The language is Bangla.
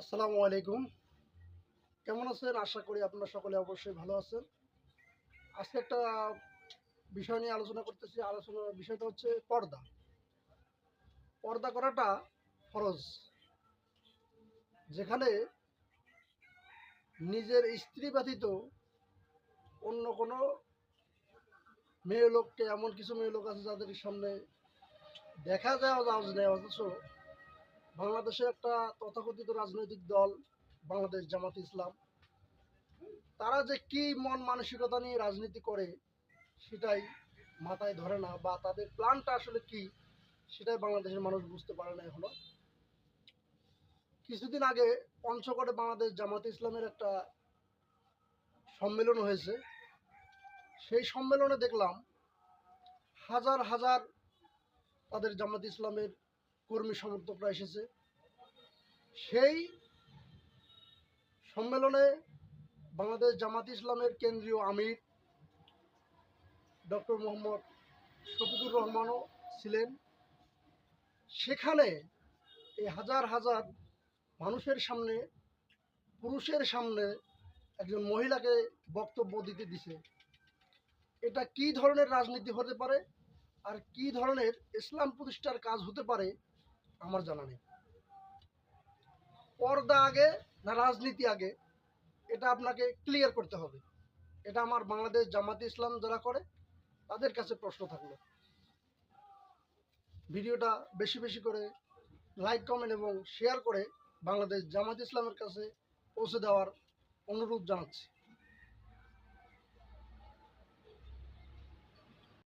আসসালামু আলাইকুম। কেমন আছেন? আশা করি আপনারা সকলে অবশ্যই ভালো আছেন। আজকে একটা বিষয় নিয়ে আলোচনা করতেছি। আলোচনার বিষয়টা হচ্ছে পর্দা। পর্দা করাটা ফরজ। যেখানে নিজের স্ত্রী ব্যতীত অন্য কোনো মেয়ে লোককে, এমন কিছু মেয়ে লোক আছে যাদের সামনে দেখা যায় অথচ বাংলাদেশে একটা তথাকথিত রাজনৈতিক দল, বাংলাদেশ জামাত ইসলাম। তারা যে কি মন মানসিকতা নিয়ে রাজনীতি করে, সেটাই মাথায় ধরে না বা তাদের প্ল্যানটা আসলে কি, সেটাই বাংলাদেশের মানুষ বুঝতে পারে না এখনও। কিছুদিন আগে পঞ্চগড়ে বাংলাদেশ জামাত ইসলামের একটা সম্মেলন হয়েছে। সেই সম্মেলনে দেখলাম হাজার হাজার তাদের জামাত ইসলামের কর্মী সমর্থকরা এসেছে। সেই সম্মেলনে বাংলাদেশ জামাত ইসলামের কেন্দ্রীয় আমির ডক্টর মোহাম্মদ শফিকুর রহমানও ছিলেন। সেখানে এই হাজার হাজার মানুষের সামনে, পুরুষের সামনে একজন মহিলাকে বক্তব্য দিতে দিছে। এটা কি ধরনের রাজনীতি হতে পারে? আর কি ধরনের ইসলাম প্রতিষ্ঠার কাজ হতে পারে? আমার জানা নেই। পর্দা আগে না রাজনীতি আগে, এটা আপনাকে ক্লিয়ার করতে হবে। এটা আমার বাংলাদেশ জামাতে ইসলাম যারা করে, তাদের কাছে প্রশ্ন থাকল। ভিডিওটা বেশি বেশি করে লাইক কমেন্ট এবং শেয়ার করে বাংলাদেশ জামাত ইসলামের কাছে পৌঁছে দেওয়ার অনুরোধ জানাচ্ছি।